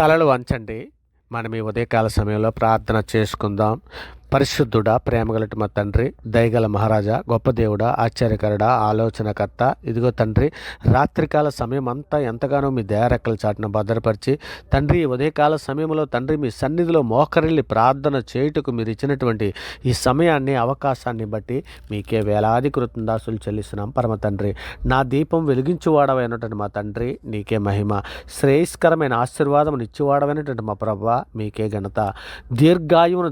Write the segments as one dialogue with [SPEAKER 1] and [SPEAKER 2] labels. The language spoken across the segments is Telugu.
[SPEAKER 1] తలలు వంచండి. మనం ఈ ఉదయకాల సమయంలో ప్రార్థన చేసుకుందాం. పరిశుద్ధుడా ప్రేమగలటి మా తండ్రి దయగల మహారాజా గొప్ప దేవుడా ఆశ్చర్యకరుడా ఆలోచనకర్త. ఇదిగో తండ్రి రాత్రికాల సమయం అంతా ఎంతగానో మీ దయారెక్కల చాటున భద్రపరిచి తండ్రి ఉదయకాల సమయంలో తండ్రి మీ సన్నిధిలో మోకరిల్లి ప్రార్థన చేయుటకు మీరు ఇచ్చినటువంటి ఈ సమయాన్ని అవకాశాన్ని బట్టి మీకే వేలాది కృతందాసులు చెల్లిస్తున్నాం. పరమ తండ్రి నా దీపం వెలిగించువాడవైనటువంటి మా తండ్రి నీకే మహిమ. శ్రేయస్కరమైన ఆశీర్వాదం ఇచ్చేవాడమైనటువంటి మా ప్రభ మీకే ఘనత. దీర్ఘాయువును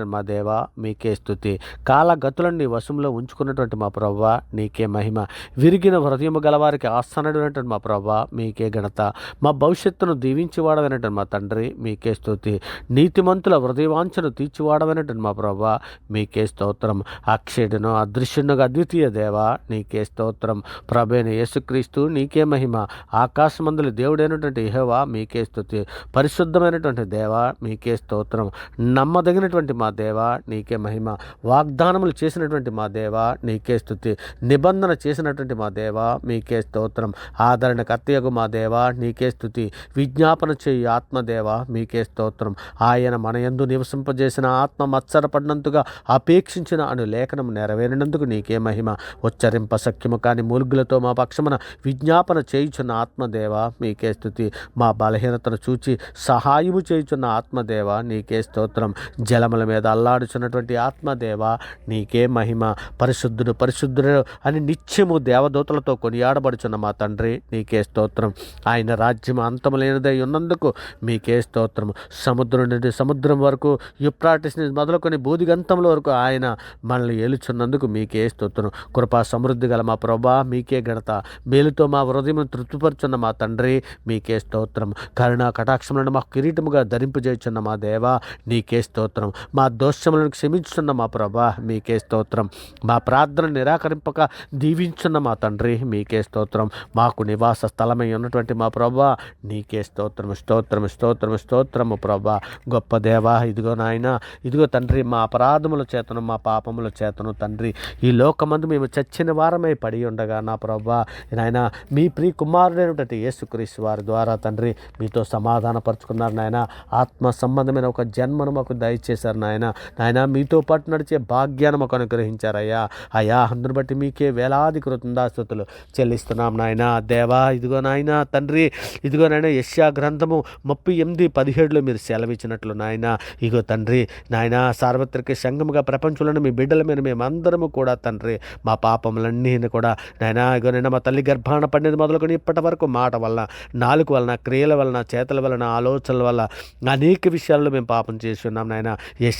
[SPEAKER 1] దయచేయవాడమైనటువంటి మా దేవ మీకే స్థుతి కాలగతులను నీ వశంలో ఉంచుకున్నటువంటి మా ప్రవ్వ నీకే మహిమ. విరిగిన హృదయము గలవారికి ఆస్థానమైనటువంటి మా ప్రవ్వ మీకే ఘనత. మా భవిష్యత్తును దీవించేవాడమైనటువంటి మా తండ్రి మీకే స్థుతి నీతిమంతుల హృదయవాంఛను తీర్చివాడమైనటువంటి మా ప్రవ్వ మీకే స్తోత్రం. అక్షయుడును అదృశ్యునుగా అద్వితీయ దేవ నీకే స్తోత్రం. ప్రభైన యేసుక్రీస్తు నీకే మహిమ. ఆకాశమందుల దేవుడైనటువంటి ఇహవా మీకే స్థుతి పరిశుద్ధమైనటువంటి దేవ మీకే స్తోత్రం. నమ్మదగినటువంటి మా దేవా నీకే మహిమ. వాగ్దానములు చేసినటువంటి మా దేవా నీకే స్థుతి నిబంధన చేసినటువంటి మా దేవా మీకే స్తోత్రం. ఆదరణ కర్తయగు మా దేవా నీకే స్థుతి విజ్ఞాపన చేయు ఆత్మదేవ మీకే స్తోత్రం. ఆయన మన యందు నివసింపజేసిన ఆత్మ మత్సరపడినందుగా అపేక్షించిన అను లేఖనం నెరవేరినందుకు నీకే మహిమ. ఉచ్చరింప సఖ్యము కాని మూలుగులతో మా పక్షమున విజ్ఞాపన చేయుచున్న ఆత్మదేవ మీకే స్థుతి మా బలహీనతను చూచి సహాయము చేయుచున్న ఆత్మదేవ నీకే స్తోత్రం. జలముల మీద అల్లాడుచున్నటువంటి ఆత్మదేవ నీకే మహిమ. పరిశుద్ధుడు పరిశుద్ధుడు అని నిత్యము దేవదూతలతో కొనియాడబడుచున్న మా తండ్రి నీకే స్తోత్రం. ఆయన రాజ్యం అంతము లేనిదై ఉన్నందుకు మీకే స్తోత్రం సముద్రం నుండి సముద్రం వరకు యుప్రాటిస్ మొదలుకొని బూదిగంతంలో వరకు ఆయన మనల్ని ఏలుచున్నందుకు మీకే స్తోత్రం. కృపా సమృద్ధి గల మా ప్రభా మీకే ఘనత. మేలుతో మా హృదయం తృప్తిపరుచున్న మా తండ్రి మీకే స్తోత్రం. కరుణా కటాక్షములను మాకు కిరీటముగా ధరింపజేయుచున్న మా దేవా నీకే స్తోత్రం. మా దోషములను క్షమించున్న మా ప్రభా మీకే స్తోత్రం. మా ప్రార్థన నిరాకరింపక దీవించున్న మా తండ్రి మీకే స్తోత్రం. మాకు నివాస స్థలమై ఉన్నటువంటి మా ప్రభా నీకే స్తోత్రం స్తోత్రం స్తోత్రం స్తోత్రము ప్రభా. గొప్ప దేవా ఇదిగో నాయన ఇదిగో తండ్రి మా అపరాధముల చేతను మా పాపముల చేతను తండ్రి. ఈ లోకమందు మేము చచ్చిన వారమై పడి ఉండగా నా ప్రభా నాయన మీ ప్రియ కుమారుడైనటువంటి యేసుక్రీస్తు వారి ద్వారా తండ్రి మీతో సమాధానపరుచుకున్నారు నాయన. ఆత్మ సంబంధమైన ఒక జన్మను మాకు దయచేశారు నాయన. నాయన మీతో పాటు నడిచే భాగ్యాన్ని మాకు అనుగ్రహించారయ్యా. అయ్యా అందును బట్టి మీకే వేలాది కృతందాస్తుతులు చెల్లిస్తున్నాం నాయన. దేవా ఇదిగో నాయన తండ్రి ఇదిగో నాయన యశ్యా గ్రంథము ముప్పై ఎనిమిది పదిహేడులో మీరు సెలవిచ్చినట్లు నాయన. ఇగో తండ్రి నాయన సార్వత్రిక సంఘముగా ప్రపంచంలోని మీ బిడ్డల మీద మేమందరము కూడా తండ్రి మా పాపములన్నీ కూడా నాయన ఇగో నాయన మా తల్లి గర్భాన పడినది మొదలుకొని ఇప్పటి వరకు మాట వలన నాలుక వలన క్రియల వలన చేతల వలన ఆలోచనల వల్ల అనేక విషయాల్లో మేము పాపం చేసి ఉన్నాం నాయన.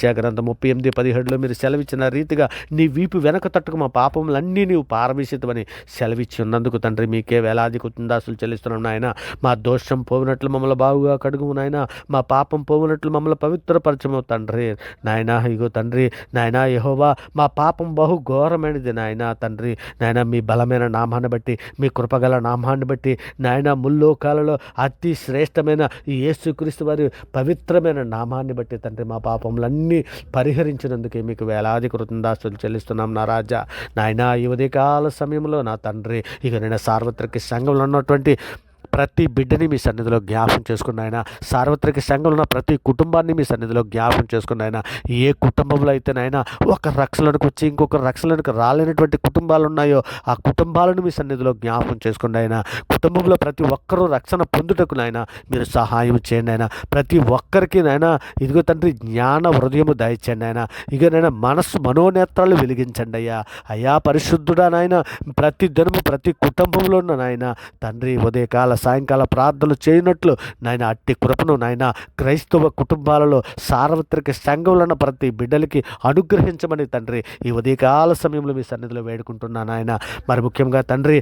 [SPEAKER 1] యశ్యా గ్రంథం ముప్పై ఎనిమిది పదిహేడులో మీరు సెలవిచ్చిన రీతిగా నీ వీపు వెనక తట్టుకు మా పాపములన్నీ నీవు పారవేసితమని సెలవిచ్చి ఉన్నందుకు తండ్రి మీకే వేలాది కుటుందాసులు చెల్లిస్తున్నాం నాయన. మా దోషం పోవినట్లు మమ్మల్ని బాగుగా కడుగు నాయన. మా పాపం పోవినట్లు మమ్మల్ని పవిత్రపరచము తండ్రి. నాయన ఇగో తండ్రి నాయన యహోవా మా పాపం బహు ఘోరమైనది నాయన తండ్రి. నాయన మీ బలమైన నామాన్ని బట్టి మీ కృపగల నామాన్ని బట్టి నాయన ముల్లోకాలలో అతి శ్రేష్టమైన ఈ యేసుక్రీస్తు వారి పవిత్రమైన నామాన్ని బట్టి తండ్రి మా పాపములన్నీ పరిహరించినందుకే మీకు వేలాది కృతందాస్తులు చెల్లిస్తున్నాం నా రాజా. నాయన ఈ ఉదయకాల సమయంలో నా తండ్రి ఇక నేను సార్వత్రిక సంఘంలో ఉన్నటువంటి ప్రతి బిడ్డని మీ సన్నిధిలో జ్ఞాపం చేసుకున్న ఆయన సార్వత్రిక సంఘంలో ఉన్న ప్రతి కుటుంబాన్ని మీ సన్నిధిలో జ్ఞాపం చేసుకున్న ఆయన ఏ కుటుంబంలో అయితే నాయన ఒక రక్షణకు వచ్చి ఇంకొక రక్షణకు రాలేనటువంటి కుటుంబాలు ఉన్నాయో ఆ కుటుంబాలను మీ సన్నిధిలో జ్ఞాపం చేసుకున్న ఆయన కుటుంబంలో ప్రతి ఒక్కరూ రక్షణ పొందుటకు నాయన మీరు సహాయం చేయండి ఆయన ప్రతి ఒక్కరికి నాయన ఇదిగో తండ్రి జ్ఞాన హృదయము దయచేయండి ఆయన ఇక నాయన మనస్సు మనోనేత్రాలు వెలిగించండి అయ్యా. అయ్యా పరిశుద్ధుడా నాయన ప్రతి దినము ప్రతి కుటుంబంలో ఉన్న నాయన తండ్రి ఉదయకాల సాయంకాల ప్రార్థనలు చేయనట్లు నాయన అట్టి కృపను నాయన క్రైస్తవ కుటుంబాలలో సార్వత్రిక సంఘంలో ప్రతి బిడ్డలకి అనుగ్రహించమని తండ్రి ఈ ఉదయకాల సమయంలో మీ సన్నిధిలో వేడుకుంటున్నాను నాయన. మరి ముఖ్యంగా తండ్రి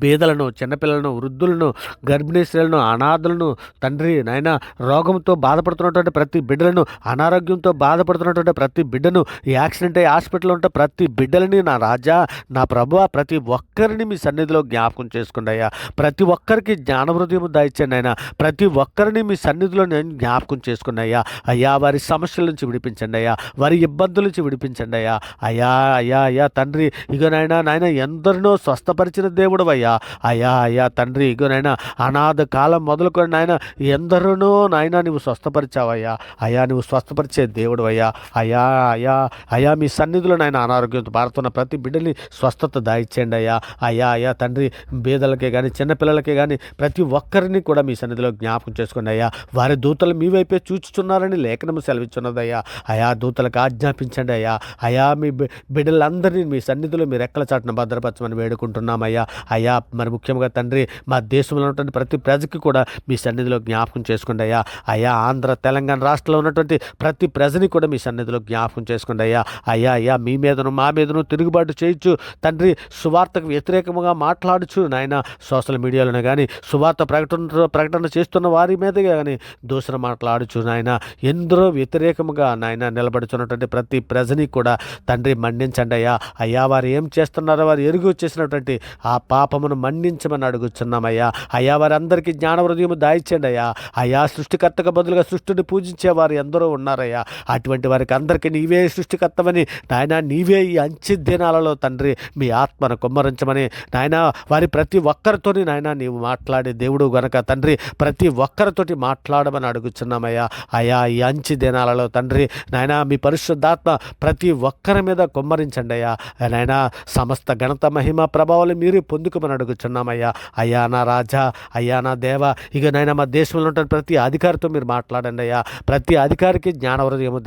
[SPEAKER 1] బీదలను చిన్నపిల్లలను వృద్ధులను గర్భిణీ స్త్రీలను అనాథులను తండ్రి నాయన రోగంతో బాధపడుతున్నటువంటి ప్రతి బిడ్డలను అనారోగ్యంతో బాధపడుతున్నటువంటి ప్రతి బిడ్డను యాక్సిడెంట్ అయ్యి హాస్పిటల్లో ఉంటే ప్రతి బిడ్డలని నా రాజా నా ప్రభు ప్రతి ఒక్కరిని మీ సన్నిధిలో జ్ఞాపకం చేసుకోండి అయ్యా. ప్రతి ఒక్కరికి జ్ఞాన హృదయం దాయిచ్చండి ఆయన ప్రతి ఒక్కరిని మీ సన్నిధిలో నేను జ్ఞాపకం చేసుకుని అయ్యా. అయ్యా వారి సమస్యల నుంచి విడిపించండి అయ్యా. వారి ఇబ్బందుల నుంచి విడిపించండి అయ్యా. అయ్యా అయ్యా అయ్యా తండ్రి ఇక నాయన నాయన ఎందరినో స్వస్థపరిచిన దేవుడు అయ్యా అయ్యా అయ్యా తండ్రి ఇగో నాయన అనాథ కాలం మొదలుకొని నాయన ఎందరునో నాయన నువ్వు స్వస్థపరిచావయ్యా. అయ్యా నువ్వు స్వస్థపరిచే దేవుడు అయ్యా. అయ్యా అయ్యా అయ్యా మీ సన్నిధిలో నాయన అనారోగ్యంతో భారతున్న ప్రతి బిడ్డని స్వస్థత దాయిచ్చేయండి అయ్యా. అయ్యా అయ్యా తండ్రి బీదలకే కానీ చిన్నపిల్లలకే కానీ ప్రతి ఒక్కరిని కూడా మీ సన్నిధిలో జ్ఞాపకం చేసుకోండి అయ్యా. వారి దూతలు మీ వైపే చూచుచున్నారని లేఖనము సెలవిస్తున్నదయ్యా అయా దూతలకు ఆజ్ఞాపించండి అయ్యా. అయా మీ బిడ్డలందరినీ మీ సన్నిధిలో మీరు రెక్కల చాటున భద్రపరచమని వేడుకుంటున్నామయ్యా. అయ్యా మరి ముఖ్యంగా తండ్రి మా దేశంలో ఉన్నటువంటి ప్రతి ప్రజకి కూడా మీ సన్నిధిలో జ్ఞాపకం చేసుకోండి అయ్యా. అయ్యా ఆంధ్ర తెలంగాణ రాష్ట్రంలో ఉన్నటువంటి ప్రతి ప్రజని కూడా మీ సన్నిధిలో జ్ఞాపకం చేసుకోండి అయ్యా. అయ్యా అయ్యా మీ మీదను మా మీదను తిరుగుబాటు చేయొచ్చు తండ్రి సువార్తకు వ్యతిరేకంగా మాట్లాడుచు నాయన. సోషల్ మీడియాలోనే కానీ సువార్త ప్రకటన ప్రకటన చేస్తున్న వారి మీద కానీ దూసర మాట్లాడుచు నాయన. ఎందరో వ్యతిరేకముగా నాయన నిలబడుచున్నటువంటి ప్రతి ప్రజని కూడా తండ్రి మండించండి అయ్యా. అయ్యా వారు ఏం చేస్తున్నారో వారు ఎరుగు వచ్చేసినటువంటి ఆ పాప పాపమును మన్నించమని అడుగుచున్నామయ్యా. అయ్యా వారందరికీ జ్ఞాన హృదయము దాయిచ్చండి అయ్యా. అయ్యా సృష్టికర్తకు బదులుగా సృష్టిని పూజించే వారు ఎందరో ఉన్నారయ్యా. అటువంటి వారికి అందరికీ నీవే సృష్టికర్తవని నాయన నీవే ఈ అంచె దినాలలో తండ్రి మీ ఆత్మను కుమ్మరించమని నాయన వారి ప్రతి ఒక్కరితోని నాయన నీవు మాట్లాడే దేవుడు గనక తండ్రి ప్రతి ఒక్కరితోటి మాట్లాడమని అడుగుచున్నామయ్యా. అయ్యా ఈ అంచి దినాలలో తండ్రి నాయన మీ పరిశుద్ధాత్మ ప్రతి ఒక్కరి మీద కుమ్మరించండి అయ్యా. నాయన సమస్త గణత మహిమ ప్రభావాలు మీరు క్షమాపణ అడుగుచున్నామయ్యా అయ్యా నా రాజా అయ్యా నా దేవ. ఇక నాయన మా దేశంలో ఉంటున్న ప్రతి అధికారితో మీరు మాట్లాడండి అయ్యా. ప్రతి అధికారికి జ్ఞాన హృదయము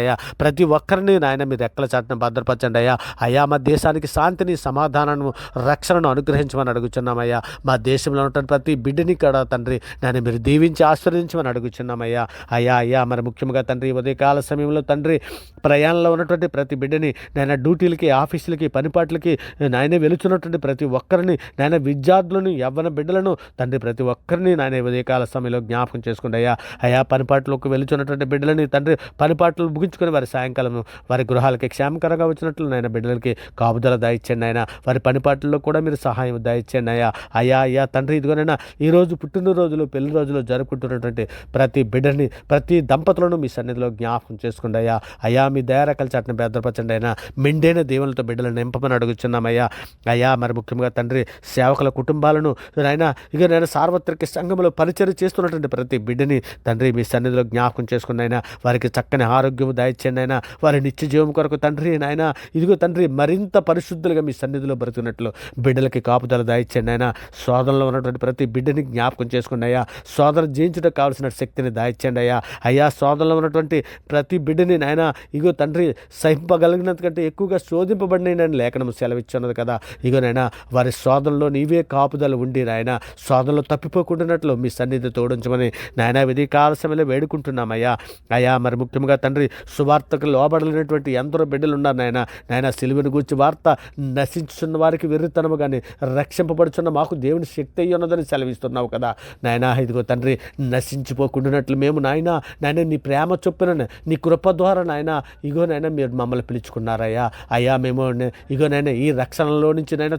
[SPEAKER 1] అయ్యా. ప్రతి ఒక్కరిని నాయన మీరు రెక్కల చాటున భద్రపరచండి అయ్యా. అయ్యా మా దేశానికి శాంతిని సమాధానము రక్షణను అనుగ్రహించమని అడుగుచున్నామయ్యా. మా దేశంలో ఉన్నటువంటి ప్రతి బిడ్డని కూడా తండ్రి నన్ను మీరు దీవించి ఆశ్రయించమని అడుగుచున్నామయ్యా. అయ్యా అయ్యా మరి ముఖ్యంగా తండ్రి ఉదయకాల సమయంలో తండ్రి ప్రయాణంలో ఉన్నటువంటి ప్రతి బిడ్డని నాయన డ్యూటీలకి ఆఫీసులకి పనిపాట్లకి నాయన వెలుచున్నటువంటి ప్రతి ఒక్కరిని నాయన విద్యార్థులను యవ్వన బిడ్డలను తండ్రి ప్రతి ఒక్కరిని నాయన ఉదయకాల సమయంలో జ్ఞాపకం చేసుకుంటే అయ్యా అయా పనిపాట్లకు వెలుచున్నటువంటి బిడ్డలని తండ్రి పనిపాట్లు ముగించుకొని వారి సాయంకాలం వారి గృహాలకి క్షేమకరంగా వచ్చినట్లు నాయన బిడ్డలకి కాపుదల దాయిచ్చండి ఆయన వారి పనిపాట్లలో కూడా మీరు సహాయం దాయిచ్చండి అయ్యా. అయ్యా అయ్యా తండ్రి ఇదిగోనైనా ఈరోజు పుట్టినరోజులు పెళ్ళి రోజులు జరుపుకుంటున్నటువంటి ప్రతి బిడ్డని ప్రతి దంపతులను మీ సన్నిధిలో జ్ఞాపకం చేసుకోండి అయ్యా అయ్యా మీ దయారకల చాటును భద్రపరచండి అయినా మెండైన దేవులతో బిడ్డలను నింపమని అడుగుచున్నామయ్యా. అయ్యా మరి ముఖ్యంగా తండ్రి సేవకుల కుటుంబాలను నాయన ఇక నేను సార్వత్రిక సంఘంలో పరిచయం చేస్తున్నటువంటి ప్రతి బిడ్డని తండ్రి మీ సన్నిధిలో జ్ఞాపకం చేసుకుని వారికి చక్కని ఆరోగ్యం దయచేయండి అయినా వారి నిత్య జీవం కొరకు తండ్రి నాయన ఇదిగో తండ్రి మరింత పరిశుద్ధులుగా మీ సన్నిధిలో బ్రతుకున్నట్లు బిడ్డలకి కాపుదల దాయిచ్చండి అయినా శోధనలో ఉన్నటువంటి ప్రతి బిడ్డని జ్ఞాపకం చేసుకుని అయ్యా శోధన జయించడానికి కావాల్సిన శక్తిని దాయిచ్చండి అయ్యా అయ్యా శోధనలో ఉన్నటువంటి ప్రతి బిడ్డని నాయన ఇగో తండ్రి సహింపగలిగినంత కంటే ఎక్కువగా శోధింపబడిన లేఖనం సెలవిచ్చున్నది కదా ఇగోనైనా వారి శోధనలో నీవే కాపుదల ఉండి నాయన శోధనలో తప్పిపోకుండానట్లు మీ సన్నిధి తోడించమని నాయన విధి కాల సమయంలో వేడుకుంటున్నామయ్యా. అయ్యా మరి ముఖ్యంగా తండ్రి సువార్తకు లోబడలేనటువంటి ఎందరో బిడ్డలు ఉన్నారు నాయన. నాయన సిలువను గూర్చి వార్త నశించున్న వారికి వెర్రితనము కానీ రక్షింపబడుచున్న మాకు దేవుని శక్తి అయ్యి ఉన్నదని సెలవిస్తున్నావు కదా. నాయన ఇదిగో తండ్రి నశించిపోకుండానట్లు మేము నాయన నాయన నీ ప్రేమ చొప్పున నీ కృప ద్వారా నాయన ఇగో నాయన మీరు మమ్మల్ని పిలుచుకున్నారయ్యా. అయ్యా మేము ఇగో నాయన ఈ రక్షణలో నుంచి నాయన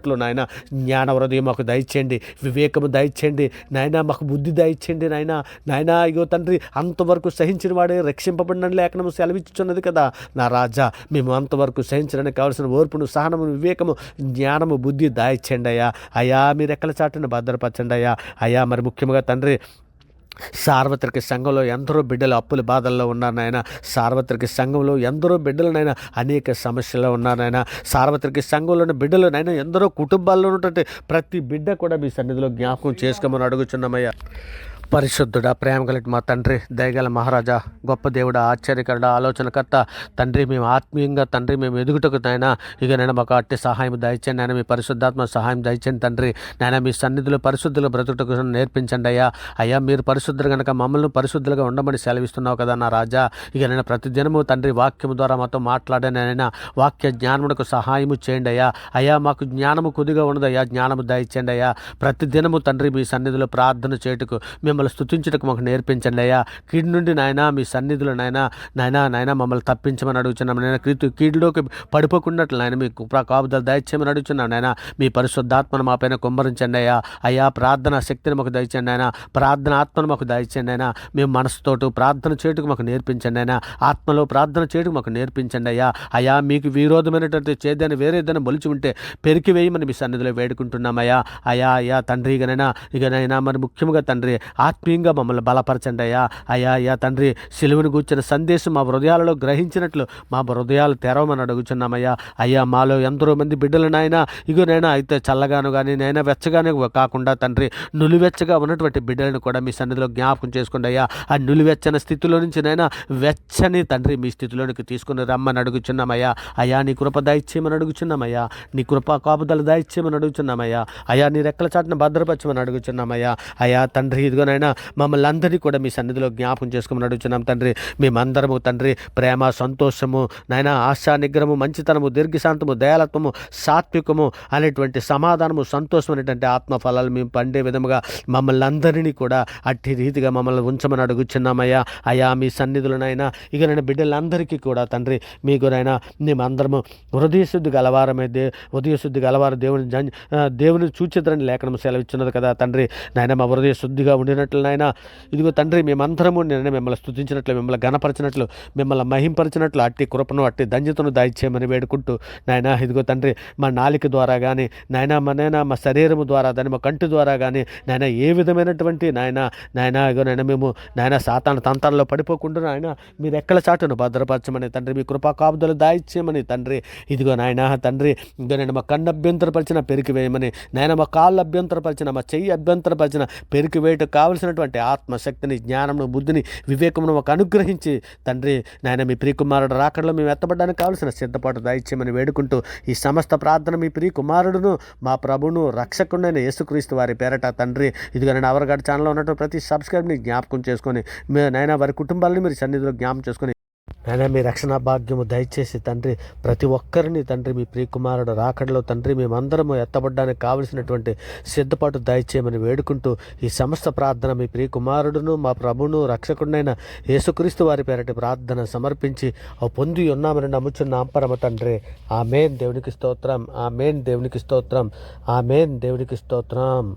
[SPEAKER 1] ఉన్నట్లు నాయన. జ్ఞాన హృదయం మాకు దయచేయండి వివేకము దయచేయండి నాయన మాకు బుద్ధి దయచేయండి నాయన. నాయన ఇగో తండ్రి అంతవరకు సహించిన వాడే రక్షింపబడిన లేఖనము సెలవిచ్చుచున్నది కదా. నా రాజా మేము అంతవరకు సహించడానికి కావాల్సిన ఓర్పును సహనము వివేకము జ్ఞానము బుద్ధి దాయిచ్చండి అయ్యా. అయ్యా మీరు ఎక్కల చాటును భద్రపరచండి అయ్యా. అయ్యా మరి ముఖ్యంగా తండ్రి సార్వత్రిక సంఘంలో ఎందరో బిడ్డలు అప్పుల బాధల్లో ఉన్నారు నాయన. సార్వత్రిక సంఘంలో ఎందరో బిడ్డలనైనా అనేక సమస్యల్లో ఉన్నారు నాయన. సార్వత్రిక సంఘంలోని బిడ్డలనైనా ఎందరో కుటుంబాల్లో ఉన్నటువంటి ప్రతి బిడ్డ కూడా మీ సన్నిధిలో జ్ఞాపకం చేసుకోమని అడుగుచున్నామయ్యా. పరిశుద్ధుడ ప్రేమ మా తండ్రి దయగల మహారాజా గొప్ప దేవుడ ఆశ్చర్యకరుడ ఆలోచనకర్త. తండ్రి మేము ఆత్మీయంగా తండ్రి మేము ఎదుగుటకు నాయన ఇక నేను మాకు అట్టి సహాయం దయచండి నాయన మీ పరిశుద్ధాత్మ సహాయం దయచండి తండ్రి. నాయన మీ సన్నిధిలో పరిశుద్ధులు బ్రతుకుటకు నేర్పించండి అయ్యా. అయ్యా మీరు పరిశుద్ధులు కనుక మమ్మల్ని పరిశుద్ధులుగా ఉండమని సెలవిస్తున్నావు కదా నా రాజా. ఇక నేను ప్రతిదినము తండ్రి వాక్యము ద్వారా మాతో మాట్లాడానైనా వాక్య జ్ఞానమునకు సహాయము చేయండి అయ్యా. అయ్యా మాకు జ్ఞానము కొద్దిగా ఉన్నదయ్యా జ్ఞానము దయచండి అయ్యా. ప్రతిదినము తండ్రి మీ సన్నిధిలో ప్రార్థన చేయుటకు మేము మమ్మల్ని స్థుతించడానికి మాకు నేర్పించండి అయ్యా. కీడు నుండి నాయన మీ సన్నిధులు నాయన నాయన నాయన మమ్మల్ని తప్పించమని అడుగుతున్నాం నాయన. కీడు కీడులోకి పడిపోకున్నట్లు నాయన మీ కృపా కాపుదలు దయచేయమని అడుగుతున్నాం నాయన. మీ పరిశుద్ధాత్మను మా పైన కుమ్మరించండి అయ్యా. అయ్యా ప్రార్థన శక్తిని మాకు దయచండి ఆయన ప్రార్థన ఆత్మను మాకు దయచండి అయినా మేము మనసుతోటి ప్రార్థన చేయటకు మాకు నేర్పించండి అయినా ఆత్మలో ప్రార్థన చేయటకు మాకు నేర్పించండి అయ్యా. అయ్యా మీకు విరోధమైనటువంటి చేదని వేరేదైనా మొలిచి ఉంటే పెరికి వేయమని మీ సన్నిధిలో వేడుకుంటున్నామయ్యా అయ్యా. అయ్యా తండ్రి ఇకనైనా ఇకనైనా మరి ముఖ్యంగా తండ్రి ఆత్మీయంగా మమ్మల్ని బలపరచండి అయ్యా. అయ్యా అయ్యా తండ్రి సిలువను కూర్చిన సందేశం మా హృదయాలలో గ్రహించినట్లు మా హృదయాలు తెరవమని అడుగుచున్నామయ్యా. అయ్యా మాలో ఎందరో మంది బిడ్డలు నాయన ఇగోనైనా అయితే చల్లగాను కానీ నైనా వెచ్చగానే కాకుండా తండ్రి నులివెచ్చగా ఉన్నటువంటి బిడ్డలను కూడా మీ సన్నిధిలో జ్ఞాపకం చేసుకోండి అయ్యా. ఆ నులివెచ్చని స్థితిలో నుంచి నైనా వెచ్చని తండ్రి మీ స్థితిలోనికి తీసుకుని రమ్మని అడుగుచున్నామయ్యా. అయ్యా నీ కృప దయచేయమని అడుగుచున్నామయ్యా. నీ కృప కాపుదలు దయచేయమని అడుగుచున్నామయ్యా. అయ్యా నీ రెక్కల చాటున భద్రపరచమని అడుగుచున్నామయ్యా. అయ్యా తండ్రి ఇదిగో ఇదిగోనైనా మమ్మల్ని అందరినీ కూడా మీ సన్నిధిలో జ్ఞాపకం చేసుకోమని అడుగుతున్నాం తండ్రి. మేమందరము తండ్రి ప్రేమ సంతోషము నాయన ఆశా నిగ్రహము మంచితనము దీర్ఘశాంతము దయాలత్వము సాత్వికము అనేటువంటి సమాధానము సంతోషం అనేటువంటి ఆత్మఫలాలు మేము పండే విధముగా మమ్మల్ని అందరినీ కూడా అట్టి రీతిగా మమ్మల్ని ఉంచమని అడుగుచున్నామయ్యా. అయ్యా మీ సన్నిధులనైనా ఇక నేను బిడ్డలందరికీ కూడా తండ్రి మీకునైనా మేమందరము హృదయశుద్ధి గలవారమే దే హృదయశుద్ధి గలవారు దేవుని దేవుని చూచిద్రని లేఖనం సెలవిచ్చున్నది కదా తండ్రి. నాయన మా హృదయ శుద్ధిగా స్థుతించినట్లు నాయన. ఇదిగో తండ్రి మేమందరము నేను మిమ్మల్ని స్థుతించినట్లు మిమ్మల్ని గణపరిచినట్లు మిమ్మల్ని మహింపరిచినట్లు అట్టి కృపను అట్టి ధన్యతను దాయిచ్చేయమని వేడుకుంటూ నాయన ఇదిగో తండ్రి మా నాలిక ద్వారా కానీ నాయన మా నాయన మా శరీరము ద్వారా దాని మా కంటి ద్వారా కానీ నాయన ఏ విధమైనటువంటి నాయన నాయన ఇగో నాయన మేము నాయన సాతాన తంతాల్లో పడిపోకుండా నాయన మీరు ఎక్కడ చాటును భద్రపరచమని తండ్రి మీ కృపా కాపుదలు దాయిచ్చేయమని తండ్రి ఇదిగో నాయన తండ్రి ఇదిగో నేను మా కన్ను అభ్యంతరపరిచిన పెరికి వేయమని నాయన మా కాళ్ళు అభ్యంతరపరిచిన మా చెయ్యి అభ్యంతరపరిచిన పెరికి కావాలి కావలసినటువంటి ఆత్మశక్తిని జ్ఞానమును బుద్ధిని వివేకమును ఒక అనుగ్రహించి తండ్రి నాయన మీ ప్రియకుమారుడు రాకడలో మేము ఎత్తబడడానికి కావలసిన సిద్ధపాటు దాయిచ్యమని వేడుకుంటూ ఈ సమస్త ప్రార్థన మీ ప్రియకుమారుడును మా ప్రభును రక్షకుడైన యేసుక్రీస్తు వారి పేరట తండ్రి ఇదిగో నేను అవరగాడి ఛానల్లో ఉన్నటువంటి ప్రతి సబ్స్క్రైబ్ని జ్ఞాపకం చేసుకొని మీ నాయన వారి కుటుంబాలను మీరు సన్నిధిలో జ్ఞాపకం చేసుకొని నాయన మీ రక్షణ భాగ్యము దయచేసి తండ్రి ప్రతి ఒక్కరిని తండ్రి మీ ప్రియకుమారుడు రాకడలో తండ్రి మేమందరము ఎత్తబడ్డానికి కావలసినటువంటి సిద్ధపాటు దయచేయమని వేడుకుంటూ ఈ సమస్త ప్రార్థన మీ ప్రియకుమారుడును మా ప్రభును రక్షకుడైన యేసుక్రీస్తు వారి పేరటి ప్రార్థన సమర్పించి అవి పొంది ఉన్నామని నమ్ముచున్నాం పరమ తండ్రి. ఆమెన్. దేవునికి స్తోత్రం. ఆమెన్. దేవునికి స్తోత్రం. ఆమెన్. దేవునికి స్తోత్రం.